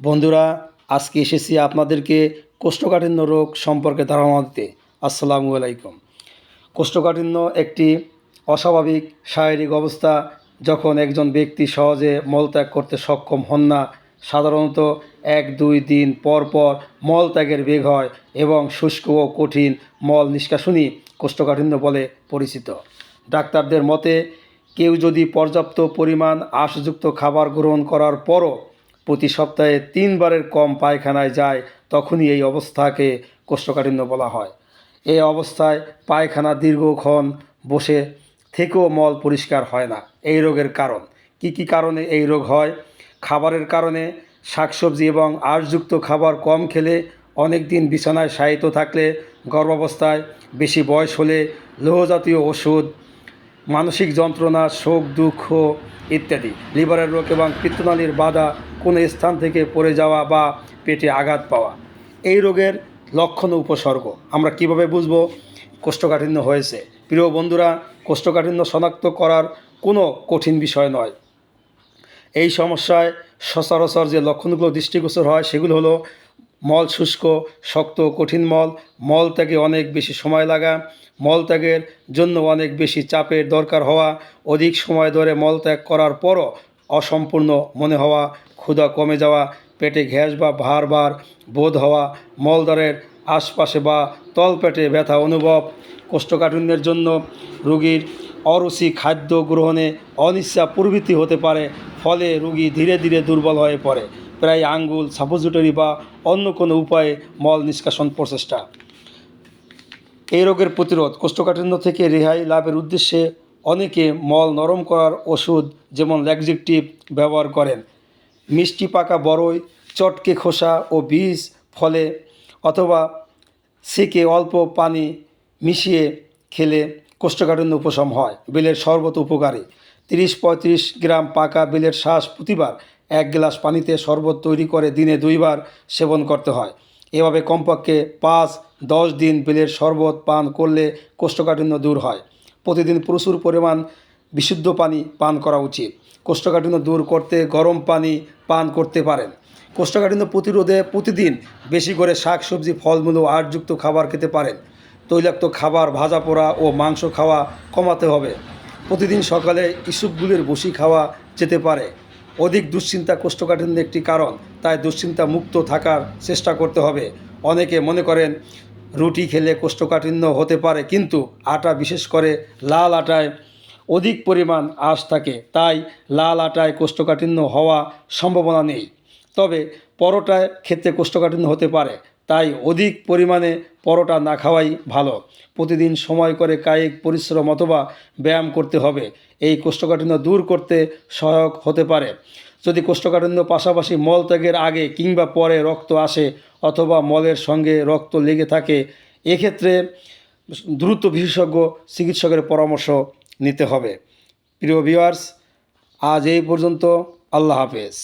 বন্ধুরা, আজকে এসেছি আপনাদেরকে কোষ্ঠকাঠিন্য রোগ সম্পর্কে ধারণা দিতে। আসসালামু আলাইকুম। কোষ্ঠকাঠিন্য একটি অস্বাভাবিক শারীরিক অবস্থা যখন একজন ব্যক্তি সহজে মলত্যাগ করতে সক্ষম হন না, সাধারণত এক, দুই দিন পর পর মলত্যাগের বেগ হয় এবং শুষ্ক ও কঠিন মল নিষ্কাশনই কোষ্ঠকাঠিন্য বলে পরিচিত। ডাক্তারদের মতে, কেউ যদি পর্যাপ্ত পরিমাণ আঁশযুক্ত খাবার গ্রহণ করার পরও প্রতি সপ্তাহে তিনবারের কম পায়খানায় যায়, তখনই এই অবস্থাকে কোষ্ঠকাঠিন্য বলা হয়। এই অবস্থায় পায়খানা দীর্ঘক্ষণ বসে থেকেও মল পরিষ্কার হয় না। এই রোগের কারণ? কি কি কারণে এই রোগ হয়? খাবারের কারণে শাকসবজি এবং আঁশযুক্ত খাবার কম খেলে অনেক দিন বিছানায় শায়িত থাকলে, গর্ভাবস্থায় বেশি বয়স হলে লোহজাতীয় ওষুধ, মানসিক যন্ত্রণা, শোক, দুঃখ ইত্যাদি, লিভারের রোগ এবং পিত্তনালীর বাধা কোনো স্থান থেকে পড়ে যাওয়া বা পেটে আঘাত পাওয়া। এই রোগের লক্ষণ উপসর্গ। আমরা কীভাবে বুঝব কোষ্ঠকাঠিন্য হয়েছে? প্রিয় বন্ধুরা, কোষ্ঠকাঠিন্য শনাক্ত করার কোনো কঠিন বিষয় নয়। এই সমস্যায় সচরাচর যে লক্ষণগুলো দৃষ্টিগোচর হয়, সেগুলো হলো মল শুষ্ক, শক্ত কঠিন মল। মল ত্যাগে অনেক বেশি সময় লাগা, মল ত্যাগের জন্য অনেক বেশি চাপের দরকার হওয়া। অধিক সময় ধরে মল ত্যাগ করার পরও অসম্পূর্ণ মনে হওয়া, ক্ষুধা কমে যাওয়া, পেটে গ্যাস বা ভার বোধ হওয়া, মলদ্বারের আশপাশে বা তলপেটে ব্যথা অনুভব, কোষ্ঠকাঠিন্যের জন্য রোগীর অরুচি খাদ্য গ্রহণে অনিচ্ছা প্রবৃত্তি হতে পারে, ফলে রোগী ধীরে ধীরে দুর্বল হয়ে পড়ে। প্রায় আঙ্গুল সাপোজিটরি বা অন্য কোনো উপায়ে মল নিষ্কাশন প্রচেষ্টা। এই রোগের প্রতিরোধ কোষ্ঠকাঠিন্য থেকে রেহাই লাভের উদ্দেশ্যে অনেকে মল নরম করার ওষুধ যেমন ল্যাক্সিকটিভ ব্যবহার করেন। মিষ্টি পাকা বড়ই চটকে খোসা ও বীজ ফলে অথবা সেকে অল্প পানি মিশিয়ে খেলে কোষ্ঠকাঠিন্য উপশম হয়। বেলের শরবত উপকারী। তিরিশ পঁয়ত্রিশ গ্রাম পাকা বেলের শ্বাস প্রতিবার এক গ্লাস পানিতে শরবত তৈরি করে দিনে দুইবার সেবন করতে হয়। এভাবে কমপক্ষে পাঁচ দশ দিন বেলের শরবত পান করলে কোষ্ঠকাঠিন্য দূর হয়। প্রতিদিন প্রচুর পরিমাণ বিশুদ্ধ পানি পান করা উচিত। কোষ্ঠকাঠিন্য দূর করতে গরম পানি পান করতে পারেন। কোষ্ঠকাঠিন্য প্রতিরোধে প্রতিদিন বেশি করে শাক সবজি ফলমূল ও আটযুক্ত খাবার খেতে পারেন। তৈলাক্ত খাবার, ভাজা পোড়া ও মাংস খাওয়া কমাতে হবে। প্রতিদিন সকালে ইসুপগুলির বসি খাওয়া যেতে পারে। অধিক দুশ্চিন্তা কোষ্ঠকাঠিন্য একটি কারণ, তাই দুশ্চিন্তা মুক্ত থাকার চেষ্টা করতে হবে। অনেকে মনে করেন রুটি খেলে কোষ্ঠকাঠিন্য হতে পারে, কিন্তু আটা বিশেষ করে লাল আটায় অধিক পরিমাণ আঁশ থাকে, তাই লাল আটায় কোষ্ঠকাঠিন্য হওয়া সম্ভাবনা নেই। তবে পরোটায় ক্ষেত্রে কোষ্ঠকাঠিন্য হতে পারে, তাই অধিক পরিমাণে পরোটা না খাওয়াই ভালো। প্রতিদিন সময় করে কায়িক পরিশ্রম অথবা ব্যায়াম করতে হবে, এই কোষ্ঠকাঠিন্য দূর করতে সহায়ক হতে পারে। যদি কোষ্ঠকাঠিন্য পাশাপাশি মলত্যাগের আগে কিংবা পরে রক্ত আসে অথবা মলের সঙ্গে রক্ত লেগে থাকে, এক্ষেত্রে দ্রুত বিশেষজ্ঞ চিকিৎসকের পরামর্শ নিতে হবে। প্রিয় ভিওয়ার্স আজ এই পর্যন্ত। আল্লাহ হাফেজ।